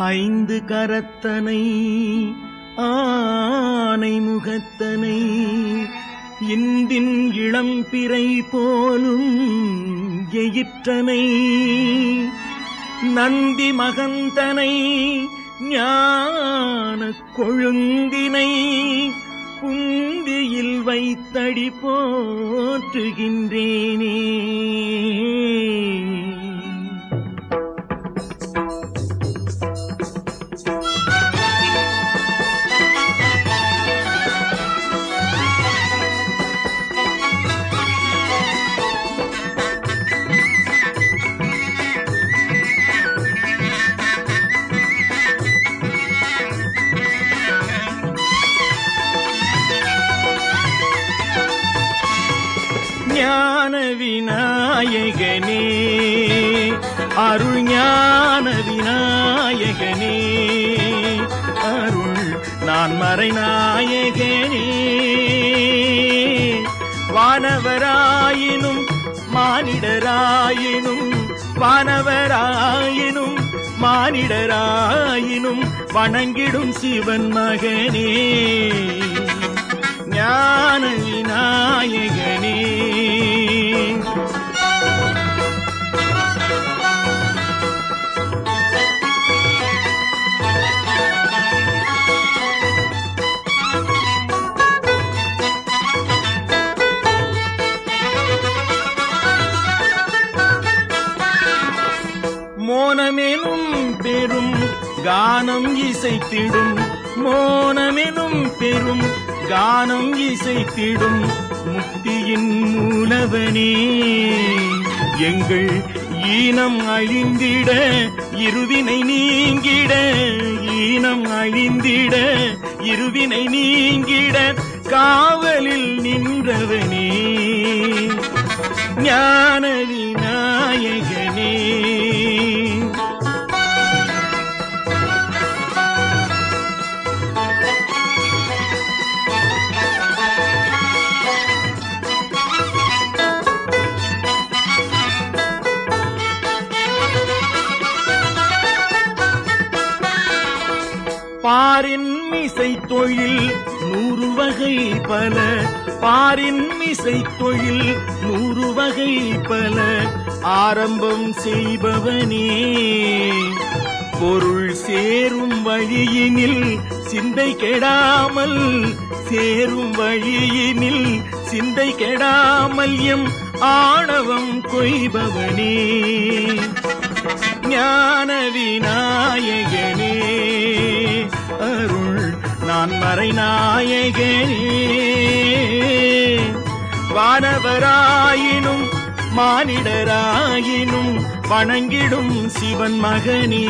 ஐந்து கரத்தனை ஆனை முகத்தனை இந்தின் இளம்பிறை போலும் எயிற்றனை. நந்தி மகந்தனை ஞான கொழுந்தினை குந்தியில் வைத்தடி போற்றுகின்றேனே. ஞான விநாயகனே அருள் ஞான விநாயகனே அருள் நான் மறைநாயகனே. வானவராயினும் மானிடராயினும் வானவராயினும் மானிடராயினும் வணங்கிடும் சிவன் மகனே. ஞான விநாயகனே கானம் இசைத்திடும் மோனமெனும் பெரும் கானம் இசைத்திடும் முக்தியின் மூலவனே. எங்கள் ஈனம் அழிந்திட இருவினை நீங்கிட ஈனம் அழிந்திட இருவினை நீங்கிட காவலில் நின்றவனே. ஞானவின் பாரின் இசை தொழில் நூறு வகை பல. பாரின் இசை தொழில் நூறு வகை பல. ஆரம்பம் செய்பவனே. பொருள் சேரும் வழியினில் சிந்தை கெடாமல். சேரும் வழியினில் சிந்தை கெடாமல் எம் ஆணவம் கொய்பவனே. ஞான விநாயகனே நான் மறைநாயகே வானவராயினும் மானிடராயினும் வணங்கிடும் சிவன் மகனே.